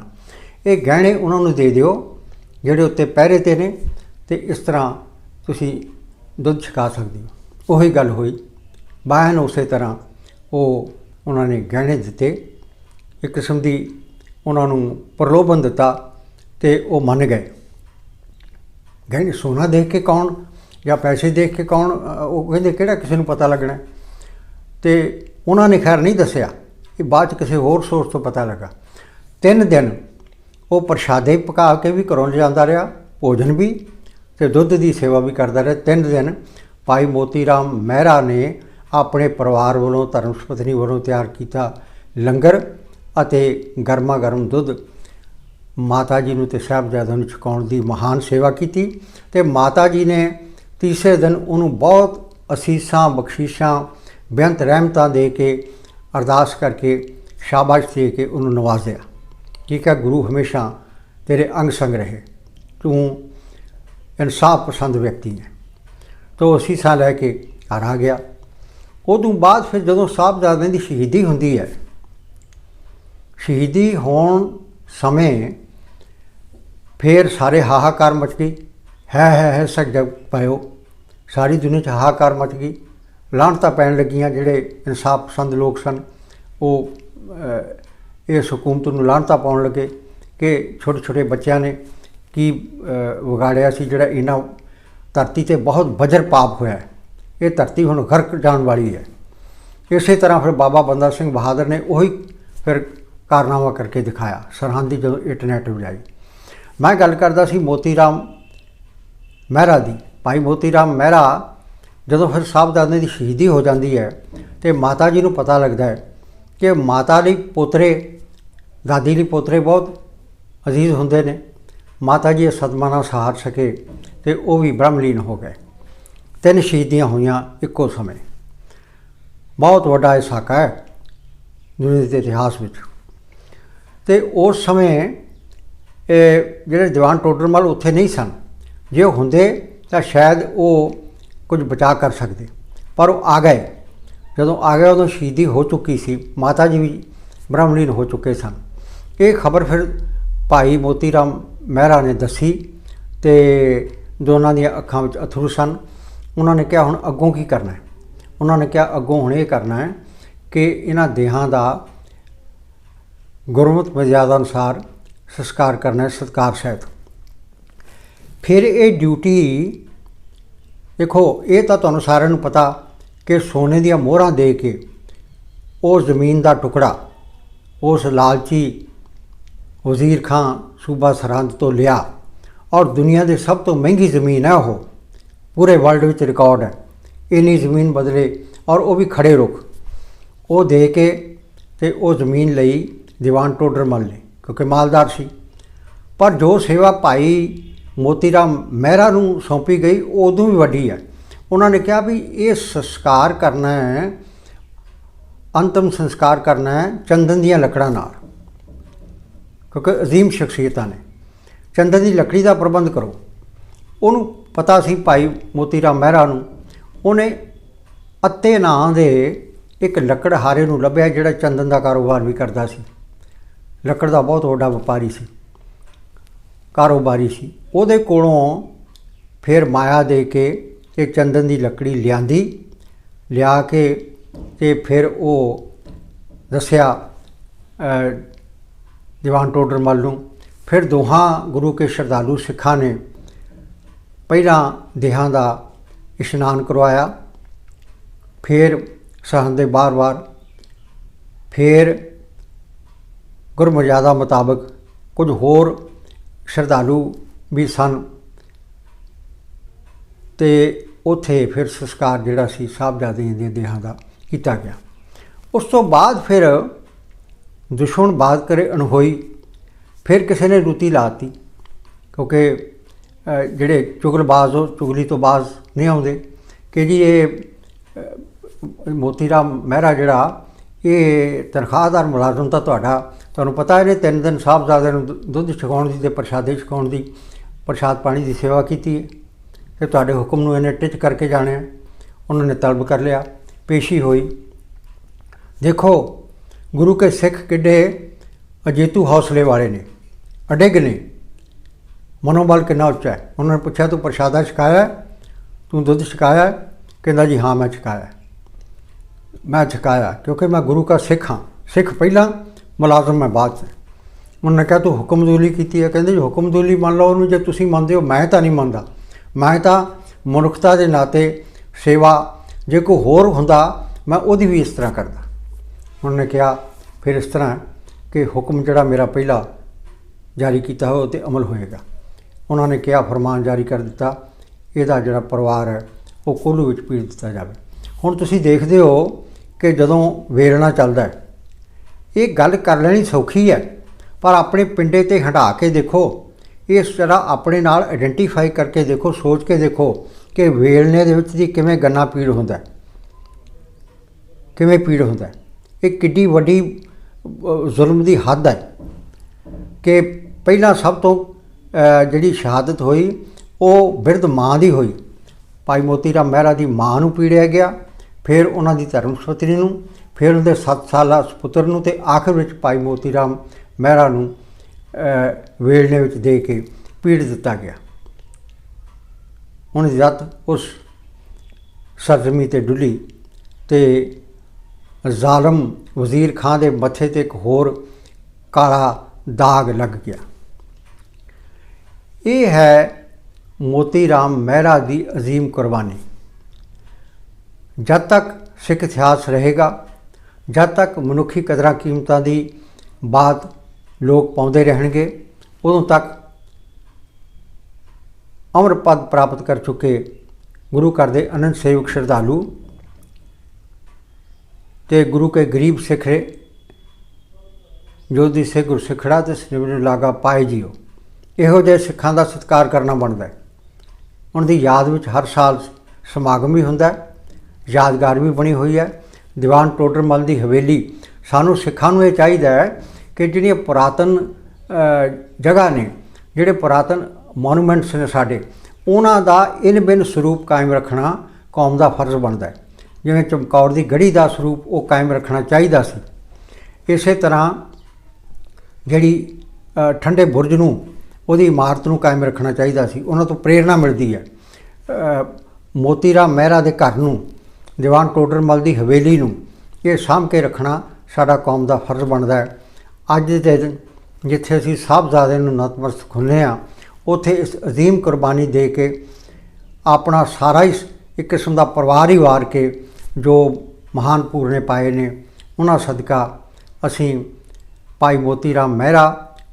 ਇਹ ਗਹਿਣੇ ਉਹਨਾਂ ਨੂੰ ਦੇ ਦਿਓ, ਜਿਹੜੇ ਉੱਤੇ ਪਹਿਰੇ ਤੇ ਨੇ, ਤੇ ਇਸ ਤਰ੍ਹਾਂ ਤੁਸੀਂ ਦੁੱਧ ਛਕਾ ਸਕਦੇ ਹੋ। ਉਹੀ ਗੱਲ ਹੋਈ। ਬਾਹਨ ਉਸੇ ਤਰ੍ਹਾਂ ਉਹ ਉਹਨਾਂ ਨੇ ਗਹਿਣੇ ਦਿੱਤੇ। ਇੱਕ ਕਿਸਮ ਦੀ ਉਹਨਾਂ ਨੂੰ ਪ੍ਰਲੋਭਨ ਦਿੱਤਾ ਤੇ ਉਹ ਮੰਨ ਗਏ। ਗਹਿਣੇ ਸੋਨਾ ਦੇਖ ਕੇ ਕੌਣ ਜਾਂ ਪੈਸੇ ਦੇਖ ਕੇ ਕੌਣ? ਉਹ ਕਹਿੰਦੇ, ਕਿਹੜਾ ਕਿਸੇ ਨੂੰ ਪਤਾ ਲੱਗਣਾ? ਹੈ? ਤੇ ਉਹਨਾਂ ਨੇ ਖੈਰ ਨਹੀਂ ਦੱਸਿਆ। ਇਹ ਬਾਅਦ ਚ ਕਿਸੇ ਹੋਰ ਸੋਰਸ ਤੋਂ ਪਤਾ ਲੱਗਾ। ਤਿੰਨ ਦਿਨ ਉਹ ਪ੍ਰਸ਼ਾਦੇ ਪਕਾ ਕੇ ਵੀ ਘਰੋਂ ਲਿਜਾਂਦਾ ਰਿਹਾ, ਭੋਜਨ ਵੀ ਤੇ ਦੁੱਧ ਦੀ ਸੇਵਾ ਵੀ ਕਰਦਾ ਰਿਹਾ। ਤਿੰਨ ਦਿਨ ਭਾਈ ਮੋਤੀ ਰਾਮ ਮਹਿਰਾ ਨੇ ਆਪਣੇ ਪਰਿਵਾਰ ਵੱਲੋਂ, ਧਰਮ ਸੁਪਤਨੀ ਵੱਲੋਂ ਤਿਆਰ ਕੀਤਾ ਲੰਗਰ ਅਤੇ ਗਰਮਾ ਗਰਮ ਦੁੱਧ। ਮਾਤਾ ਜੀ ਨੂੰ ਤੇ ਸਾਹਿਬਜ਼ਾਦਿਆਂ ਨੂੰ ਛਕਾਉਣ ਦੀ ਮਹਾਨ ਸੇਵਾ ਕੀਤੀ ਤੇ ਮਾਤਾ ਜੀ ਨੇ ਤੀਸਰੇ ਦਿਨ ਉਹਨੂੰ ਬਹੁਤ ਅਸੀਸਾਂ, ਬਖਸ਼ੀਸ਼ਾਂ ਬੇਅੰਤ ਰਹਿਮਤਾਂ ਦੇ ਕੇ, ਅਰਦਾਸ ਕਰਕੇ ਸ਼ਾਬਾਸ਼ ਦੇ ਕੇ ਉਹਨੂੰ ਨਵਾਜ਼ਿਆ। ਠੀਕ ਹੈ ਗੁਰੂ ਹਮੇਸ਼ਾ ਤੇਰੇ ਅੰਗ ਸੰਗ ਰਹੇ। ਤੂੰ ਇਨਸਾਫ ਪਸੰਦ ਵਿਅਕਤੀ ਹੈ। ਤੋ ਅਸੀਸਾਂ ਲੈ ਕੇ ਘਰ ਆ ਗਿਆ। ਉਦੋਂ ਬਾਅਦ ਫਿਰ ਜਦੋਂ ਸਾਹਿਬਜ਼ਾਦਿਆਂ ਦੀ ਸ਼ਹੀਦੀ ਹੁੰਦੀ ਹੈ, ਸ਼ਹੀਦੀ ਹੋਣ ਸਮੇਂ ਫਿਰ ਸਾਰੇ ਹਾਹਾਕਾਰ ਮਚ ਗਈ ਹੈ ਹੈ ਹੈ ਸਕ ਪਾਇਓ, ਸਾਰੀ ਦੁਨੀਆ 'ਚ ਹਾਹਾਕਾਰ ਮਚ ਗਈ। ਲਾਹਣਤਾਂ ਪੈਣ ਲੱਗੀਆਂ ਜਿਹੜੇ ਇਨਸਾਫ ਪਸੰਦ ਲੋਕ ਸਨ, ਉਹ ਇਸ ਹਕੂਮਤ ਨੂੰ ਲਾਹਣਤਾਂ ਪਾਉਣ ਲੱਗੇ ਕਿ ਛੋਟੇ ਛੋਟੇ ਬੱਚਿਆਂ ਨੇ ਕੀ ਵਿਗਾੜਿਆ ਸੀ ਜਿਹੜਾ ਇਹਨਾਂ ਧਰਤੀ ਤੇ ਬਹੁਤ ਬਜਰ ਪਾਪ ਹੋਇਆ ਇਹ ਧਰਤੀ ਹੁਣ ਗਰਕ ਜਾਣ ਵਾਲੀ ਹੈ। ਇਸੇ ਤਰ੍ਹਾਂ ਫਿਰ ਬਾਬਾ ਬੰਦਾ ਸਿੰਘ ਬਹਾਦਰ ਨੇ ਉਹੀ ਫਿਰ ਕਾਰਨਾਮਾ ਕਰਕੇ ਦਿਖਾਇਆ, ਸਰਹੰਦੀ ਜਦੋਂ ਇੰਟਰਨੈਟ ਵਜਾਈ। ਮੈਂ ਗੱਲ ਕਰਦਾ ਸੀ ਮੋਤੀ ਰਾਮ ਮਹਿਰਾ ਦੀ। ਭਾਈ ਮੋਤੀ ਰਾਮ ਮਹਿਰਾ ਜਦੋਂ ਫਿਰ ਸਾਹਿਬਜ਼ਾਦੇ ਦੀ ਸ਼ਹੀਦੀ ਹੋ ਜਾਂਦੀ ਹੈ ਤੇ ਮਾਤਾ ਜੀ ਨੂੰ ਪਤਾ ਲੱਗਦਾ ਹੈ ਕਿ ਮਾਤਾ ਲਈ ਪੋਤਰੇ, ਦਾਦੀ ਲਈ ਪੋਤਰੇ ਬਹੁਤ ਅਜ਼ੀਜ਼ ਹੁੰਦੇ ਨੇ। ਮਾਤਾ ਜੀ ਇਹ ਸਦਮਾ ਨਾ ਸਹਾਰ ਸਕੇ ਤੇ ਉਹ ਵੀ ਬ੍ਰਹਮਲੀਨ ਹੋ ਗਏ। ਤਿੰਨ ਸ਼ਹੀਦੀਆਂ ਹੋਈਆਂ ਇੱਕੋ ਸਮੇਂ। ਬਹੁਤ ਵੱਡਾ ਇਹ ਸਾਕਾ ਹੈ ਦੁਨੀਆ ਦੇ ਇਤਿਹਾਸ ਵਿੱਚ। ਤੇ ਉਸ ਸਮੇਂ ਇਹ ਜਿਹੜੇ ਦੀਵਾਨ ਟੋਡਰਮਲ ਉੱਥੇ ਨਹੀਂ ਸਨ। ਜੇ ਉਹ ਹੁੰਦੇ ਤਾਂ ਸ਼ਾਇਦ ਉਹ ਕੁਝ ਬਚਾ ਕਰ ਸਕਦੇ। ਪਰ ਉਹ ਆ ਗਏ। ਜਦੋਂ ਆ ਗਏ, ਉਦੋਂ ਸ਼ਹੀਦੀ ਹੋ ਚੁੱਕੀ ਸੀ। ਮਾਤਾ ਜੀ ਵੀ ਬ੍ਰਹਮਲੀਨ ਹੋ ਚੁੱਕੇ ਸਨ। ਇਹ ਖਬਰ ਫਿਰ ਭਾਈ ਮੋਤੀ ਰਾਮ ਮਹਿਰਾ ਨੇ ਦੱਸੀ ਤੇ ਦੋਨਾਂ ਦੀਆਂ ਅੱਖਾਂ ਵਿੱਚ ਅਥਰੂ ਸਨ। ਉਹਨਾਂ ਨੇ ਕਿਹਾ, ਹੁਣ ਅੱਗੋਂ ਕੀ ਕਰਨਾ ਹੈ? ਉਹਨਾਂ ਨੇ ਕਿਹਾ, ਅੱਗੋਂ ਹੁਣ ਇਹ ਕਰਨਾ ਹੈ ਕਿ ਇਹਨਾਂ ਦੇਹਾਂ ਦਾ ਗੁਰਮਤਿ ਮਰਿਆਦਾ ਅਨੁਸਾਰ ਸੰਸਕਾਰ ਕਰਨਾ ਹੈ ਸਤਕਾਰ ਸਹਿਤ ਫਿਰ ਇਹ ਡਿਊਟੀ ਦੇਖੋ, ਇਹ ਤਾਂ ਤੁਹਾਨੂੰ ਸਾਰਿਆਂ ਨੂੰ ਪਤਾ ਕਿ ਸੋਨੇ ਦੀਆਂ ਮੋਹਰਾਂ ਦੇ ਕੇ ਉਹ ਜ਼ਮੀਨ ਦਾ ਟੁਕੜਾ, ਉਸ ਲਾਲਚੀ ਵਜ਼ੀਰ ਖਾਂ ਸੂਬਾ ਸਰਹੰਦ ਤੋਂ ਲਿਆ ਔਰ ਦੁਨੀਆ ਦੇ ਸਭ ਤੋਂ ਮਹਿੰਗੀ ਜ਼ਮੀਨ ਹੈ ਉਹ। ਪੂਰੇ ਵਰਲਡ ਵਿੱਚ ਰਿਕਾਰਡ ਹੈ। ਇੰਨੀ ਜ਼ਮੀਨ ਬਦਲੇ ਔਰ ਉਹ ਵੀ ਖੜੇ ਰੁੱਖ। ਉਹ ਦੇ ਕੇ ਤੇ ਉਹ ਜ਼ਮੀਨ ਲਈ ਦੀਵਾਨ ਟੋਡਰਮਲ ਨੇ ਕਿਉਂਕਿ ਮਾਲਦਾਰ ਸੀ। ਪਰ ਜੋ ਸੇਵਾ ਭਾਈ ਮੋਤੀਰਾਮ ਮਹਿਰਾ ਨੂੰ ਸੌਂਪੀ ਗਈ ਉਹ ਉਦੋਂ ਵੀ ਵੱਡੀ ਹੈ। ਉਹਨਾਂ ਨੇ ਕਿਹਾ ਵੀ ਇਹ ਸੰਸਕਾਰ ਕਰਨਾ ਹੈ, ਅੰਤਮ ਸੰਸਕਾਰ ਕਰਨਾ ਹੈ ਚੰਦਨ ਦੀਆਂ ਲੱਕੜਾਂ ਨਾਲ। ਕਿਉਂਕਿ ਅਜ਼ੀਮ ਸ਼ਖਸੀਅਤਾਂ ਨੇ। ਚੰਦਨ ਦੀ ਲੱਕੜੀ ਦਾ ਪ੍ਰਬੰਧ ਕਰੋ। ਉਹਨੂੰ ਪਤਾ ਸੀ ਭਾਈ ਮੋਤੀਰਾਮ ਮਹਿਰਾ ਨੂੰ, ਉਹਨੇ ਅੱਤੇ ਨਾਂ ਦੇ ਇੱਕ ਲੱਕੜਹਾਰੇ ਨੂੰ ਲੱਭਿਆ ਜਿਹੜਾ ਚੰਦਨ ਦਾ ਕਾਰੋਬਾਰ ਵੀ ਕਰਦਾ ਸੀ। ਲੱਕੜ ਦਾ ਬਹੁਤ ਵੱਡਾ ਵਪਾਰੀ ਸੀ। ਕਾਰੋਬਾਰੀ ਸੀ। ਉਹਦੇ ਕੋਲੋਂ ਫਿਰ ਮਾਇਆ ਦੇ ਕੇ ਇਹ ਚੰਦਨ ਦੀ ਲੱਕੜੀ ਲਿਆਂਦੀ ਲਿਆ ਕੇ ਤੇ ਫਿਰ ਉਹ ਦੱਸਿਆ ਅ, ਦੀਵਾਨ ਟੋਡਰਮਲ ਨੂੰ ਫਿਰ ਦੋਹਾਂ ਗੁਰੂ ਕੇ ਸ਼ਰਧਾਲੂ ਸਿੱਖਾਂ ਨੇ ਪਹਿਲਾਂ ਦੇਹਾਂ ਦਾ ਇਸ਼ਨਾਨ ਕਰਵਾਇਆ ਫਿਰ ਸਰਹੰਦ ਦੇ ਬਾਰ-ਬਾਰ ਫਿਰ ਗੁਰਮਰਜ਼ਾਦਾ ਮੁਤਾਬਕ ਕੁਝ ਹੋਰ ਸ਼ਰਧਾਲੂ ਵੀ ਸਨ। ਤੇ ਉੱਥੇ ਫਿਰ ਸੰਸਕਾਰ ਜਿਹੜਾ ਸੀ ਸਾਹਿਬਜ਼ਾਦਿਆਂ ਦੇ ਦੇਹਾਂ ਦਾ ਕੀਤਾ ਗਿਆ। ਉਸ ਤੋਂ ਬਾਅਦ ਫਿਰ ਦੁਸ਼ਮਣ ਬਾਤ ਕਰੇ ਅਣਹੋਈ ਫਿਰ ਕਿਸੇ ਨੇ ਰੁਤੀ ਲਾਤੀ ਕਿਉਂਕਿ ਅ, ਜਿਹੜੇ ਚੁਗਲਬਾਜ਼ ਉਹ ਚੁਗਲੀ ਤੋਂ ਬਾਜ਼ ਨਹੀਂ ਆਉਂਦੇ। ਕਿ ਜੀ ਇਹ ਅ, ਮੋਤੀ ਰਾਮ ਮਹਿਰਾ ਜਿਹੜਾ ਇਹ ਤਨਖਾਹਦਾਰ ਮੁਲਾਜ਼ਮ ਤਾਂ ਤੁਹਾਡਾ ਤੁਹਾਨੂੰ ਪਤਾ ਇਹਨੇ ਤਿੰਨ ਦਿਨ ਸਾਹਿਬਜ਼ਾਦੇ ਨੂੰ ਦੁੱਧ ਛਕਾਉਣ ਦੀ ਤੇ ਪ੍ਰਸ਼ਾਦੇ ਛਕਾਉਣ ਦੀ ਪ੍ਰਸ਼ਾਦ ਪਾਣੀ ਦੀ ਸੇਵਾ ਕੀਤੀ। ਹੈ ਤੇ ਤੁਹਾਡੇ ਹੁਕਮ ਨੂੰ ਇਹਨੇ ਟਿਚ ਕਰਕੇ ਜਾਣਿਆ ਉਹਨਾਂ ਨੇ ਤਲਬ ਕਰ ਲਿਆ, ਪੇਸ਼ੀ ਹੋਈ। ਦੇਖੋ, ਗੁਰੂ ਕੇ ਸਿੱਖ ਕਿੱਡੇ ਅਜੇਤੂ ਹੌਸਲੇ ਵਾਲੇ ਨੇ, ਅਡਿੱਗ ਨੇ। ਮਨੋਬਲ ਕਿੰਨਾ ਉੱਚਾ ਹੈ। ਉਹਨਾਂ ਨੇ ਪੁੱਛਿਆ, ਤੂੰ ਪ੍ਰਸ਼ਾਦਾ ਛਕਾਇਆ ਤੂੰ ਦੁੱਧ ਛਕਾਇਆ ਕਹਿੰਦਾ, ਜੀ ਹਾਂ, ਮੈਂ ਛਕਾਇਆ ਮੈਂ ਛਕਾਇਆ, ਕਿਉਂਕਿ ਮੈਂ ਗੁਰੂ ਦਾ ਸਿੱਖ ਹਾਂ। ਸਿੱਖ ਪਹਿਲਾਂ, ਮੁਲਾਜ਼ਮ ਮੈਂ ਬਾਅਦ 'ਚ। ਉਹਨਾਂ ਨੇ ਕਿਹਾ, ਤੂੰ ਹੁਕਮਦੂਲੀ ਕੀਤੀ ਹੈ। ਕਹਿੰਦੇ, ਜੀ ਹੁਕਮਦੂਲੀ ਮੰਨ ਲਓ ਉਹਨੂੰ, ਜੇ ਤੁਸੀਂ ਮੰਨਦੇ ਹੋ, ਮੈਂ ਤਾਂ ਨਹੀਂ ਮੰਨਦਾ। ਮੈਂ ਤਾਂ ਮਨੁੱਖਤਾ ਦੇ ਨਾਤੇ ਸੇਵਾ, ਜੇ ਕੋਈ ਹੋਰ ਹੁੰਦਾ, ਮੈਂ ਉਹਦੀ ਵੀ ਇਸ ਤਰ੍ਹਾਂ ਕਰਦਾ। ਉਹਨਾਂ ਨੇ ਕਿਹਾ, ਫਿਰ ਇਸ ਤਰ੍ਹਾਂ ਕਿ ਹੁਕਮ ਜਿਹੜਾ ਮੇਰਾ ਪਹਿਲਾ ਜਾਰੀ ਕੀਤਾ ਹੋ ਤੇ ਅਮਲ ਹੋਏਗਾ। ਉਹਨਾਂ ਨੇ ਕਿਹਾ, ਫਰਮਾਨ ਜਾਰੀ ਕਰ ਦਿੱਤਾ। ਇਹਦਾ ਜਿਹੜਾ ਪਰਿਵਾਰ ਹੈ, ਉਹ ਕੋਲੂ ਵਿੱਚ ਪੀੜ ਦਿੱਤਾ ਜਾਵੇ। ਹੁਣ ਤੁਸੀਂ ਦੇਖਦੇ ਹੋ ਕਿ ਜਦੋਂ ਵੇਰਣਾ ਚੱਲਦਾ ਇਹ ਗੱਲ ਕਰ ਲੈਣੀ ਸੌਖੀ ਹੈ। ਪਰ ਆਪਣੇ ਪਿੰਡੇ ਤੇ ਹਟਾ ਕੇ ਦੇਖੋ। ਇਸ ਤਰ੍ਹਾਂ ਆਪਣੇ ਨਾਲ ਆਇਡੈਂਟੀਫਾਈ ਕਰਕੇ ਦੇਖੋ, ਸੋਚ ਕੇ ਦੇਖੋ ਕਿ ਵੇਲਣੇ ਦੇ ਵਿੱਚ ਦੀ ਕਿਵੇਂ ਗੰਨਾ ਪੀੜ ਹੁੰਦਾ ਕਿਵੇਂ ਪੀੜ ਹੁੰਦਾ ਇਹ ਕਿੱਡੀ ਵੱਡੀ ਜ਼ੁਲਮ ਦੀ ਹੱਦ ਹੈ ਕਿ ਪਹਿਲਾਂ ਸਭ ਤੋਂ ਜਿਹੜੀ ਸ਼ਹਾਦਤ ਹੋਈ, ਉਹ ਬਿਰਧ ਮਾਂ ਦੀ ਹੋਈ। ਭਾਈ ਮੋਤੀ ਰਾਮ ਮਹਿਰਾ ਦੀ ਮਾਂ ਨੂੰ ਪੀੜਿਆ ਗਿਆ, ਫਿਰ ਉਹਨਾਂ ਦੀ ਧਰਮ ਸਪਤਰੀ ਨੂੰ, ਫਿਰ ਉਹਦੇ 7 ਸਾਲਾ ਸੁਪੁੱਤਰ ਨੂੰ ਤੇ ਆਖਿਰ ਵਿੱਚ ਭਾਈ ਮੋਤੀ ਰਾਮ ਮਹਿਰਾ ਨੂੰ ਵੇਲਣੇ ਵਿੱਚ ਦੇ ਕੇ ਪੀੜ ਦਿੱਤਾ ਗਿਆ। ਹੁਣ ਜਦ ਉਸ ਸਰਜ਼ਮੀ ਤੇ ਡੁੱਲੀ ਤੇ ਜ਼ਾਲਮ ਵਜ਼ੀਰ ਖਾਨ ਦੇ ਮੱਥੇ ਤੇ ਇੱਕ ਹੋਰ ਕਾਲਾ ਦਾਗ ਲੱਗ ਗਿਆ। ਇਹ ਹੈ ਮੋਤੀ ਰਾਮ ਮਹਿਰਾ ਦੀ ਅਜ਼ੀਮ ਕੁਰਬਾਨੀ। ਜਦ ਤੱਕ ਸਿੱਖ ਇਤਿਹਾਸ ਰਹੇਗਾ, ਜਦ ਤੱਕ ਮਨੁੱਖੀ ਕਦਰਾਂ ਕੀਮਤਾਂ ਦੀ ਬਾਤ ਲੋਕ ਪਾਉਂਦੇ ਰਹਿਣਗੇ, ਉਦੋਂ ਤੱਕ ਅਮਰ ਪਦ ਪ੍ਰਾਪਤ ਕਰ ਚੁੱਕੇ ਗੁਰੂ ਘਰ ਦੇ ਅਨੰਦ ਸੇਵਕ ਸ਼ਰਧਾਲੂ ਤੇ ਗੁਰੂ ਕੇ ਗਰੀਬ ਸਿੱਖੇ ਜੋ ਦੀ ਸੇ ਗੁਰ ਸਿਖੜਾ ਤੇ ਸਿਮਰਨ ਲਾਗਾ ਪਾਏ ਜੀਓ। ਇਹੋ ਜਿਹੇ ਸਿੱਖਾਂ ਦਾ ਸਤਿਕਾਰ ਕਰਨਾ ਬਣਦਾ ਹੈ। ਉਹਨਾਂ ਦੀ ਯਾਦ ਵਿੱਚ ਹਰ ਸਾਲ ਸਮਾਗਮ ਵੀ ਹੁੰਦਾ ਹੈ, ਯਾਦਗਾਰ ਵੀ ਬਣੀ ਹੋਈ ਹੈ। ਦੀਵਾਨ ਟੋਡਰਮਲ ਦੀ ਹਵੇਲੀ ਸਾਨੂੰ ਸਿੱਖਾਂ ਨੂੰ ਇਹ ਚਾਹੀਦਾ ਹੈ ਕਿ ਜਿਹੜੀਆਂ ਪੁਰਾਤਨ ਜਗ੍ਹਾ ਨੇ ਜਿਹੜੇ ਪੁਰਾਤਨ ਮੋਨੂਮੈਂਟਸ ਨੇ ਸਾਡੇ ਉਹਨਾਂ ਦਾ ਇਨ ਬਿਨ ਸਰੂਪ ਕਾਇਮ ਰੱਖਣਾ ਕੌਮ ਦਾ ਫਰਜ਼ ਬਣਦਾ ਹੈ। ਜਿਵੇਂ ਚਮਕੌਰ ਦੀ ਗੜੀ ਦਾ ਸਰੂਪ ਉਹ ਕਾਇਮ ਰੱਖਣਾ ਚਾਹੀਦਾ ਸੀ। ਇਸੇ ਤਰ੍ਹਾਂ ਜਿਹੜੀ ਠੰਡੇ ਬੁਰਜ ਨੂੰ ਉਹਦੀ ਇਮਾਰਤ ਨੂੰ ਕਾਇਮ ਰੱਖਣਾ ਚਾਹੀਦਾ ਸੀ। ਉਹਨਾਂ ਤੋਂ ਪ੍ਰੇਰਣਾ ਮਿਲਦੀ ਹੈ। ਅ, ਮੋਤੀ ਰਾਮ ਮਹਿਰਾ ਦੇ ਘਰ ਨੂੰ ਦੀਵਾਨ ਟੋਡਰਮਲ ਦੀ ਹਵੇਲੀ ਨੂੰ ਇਹ ਸਾਂਭ ਕੇ ਰੱਖਣਾ ਸਾਡਾ ਕੌਮ ਦਾ ਫਰਜ਼ ਬਣਦਾ ਹੈ। ਅੱਜ ਦੇ ਦਿਨ ਜਿੱਥੇ ਅਸੀਂ ਸਾਹਿਬਜ਼ਾਦੇ ਨੂੰ ਨਤਮਸਤਕ ਹੁੰਦੇ ਆ ਉੱਥੇ ਇਸ ਅਜ਼ੀਮ ਕੁਰਬਾਨੀ ਦੇ ਕੇ ਆਪਣਾ ਸਾਰਾ ਹੀ ਇੱਕ ਕਿਸਮ ਦਾ ਪਰਿਵਾਰ ਹੀ ਵਾਰ ਕੇ ਜੋ ਮਹਾਨ ਪੂਰਨੇ ਪਾਏ ਨੇ, ਉਹਨਾਂ ਸਦਕਾ ਅਸੀਂ ਭਾਈ ਮੋਤੀ ਰਾਮ ਮਹਿਰਾ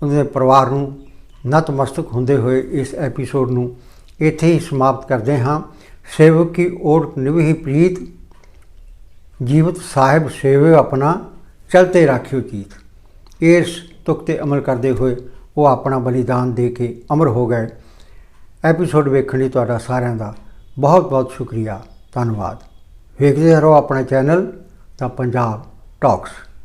ਉਹਨਾਂ ਦੇ ਪਰਿਵਾਰ ਨੂੰ ਨਤਮਸਤਕ ਹੁੰਦੇ ਹੋਏ ਇਸ ਐਪੀਸੋਡ ਨੂੰ ਇੱਥੇ ਹੀ ਸਮਾਪਤ ਕਰਦੇ ਹਾਂ। ਸੇਵਕ ਕੀ ਓਟ ਨਿਭੀ ਪ੍ਰੀਤ, ਜੀਵਤ ਸਾਹਿਬ ਸੇਵੇ ਆਪਣਾ ਚਲਤੇ ਰਾਖਿਓ ਚੀਤ ਇਸ ਤੁਕ ਤੇ ਅਮਲ ਕਰਦੇ ਹੋਏ ਉਹ ਆਪਣਾ ਬਲੀਦਾਨ ਦੇ ਕੇ ਅਮਰ ਹੋ ਗਏ। ਐਪੀਸੋਡ ਵੇਖਣ ਲਈ ਤੁਹਾਡਾ ਸਾਰਿਆਂ ਦਾ ਬਹੁਤ ਬਹੁਤ ਸ਼ੁਕਰੀਆ। ਧੰਨਵਾਦ। ਵੇਖਦੇ ਰਹੋ ਆਪਣਾ ਚੈਨਲ ਦਾ ਪੰਜਾਬ ਟਾਕਸ।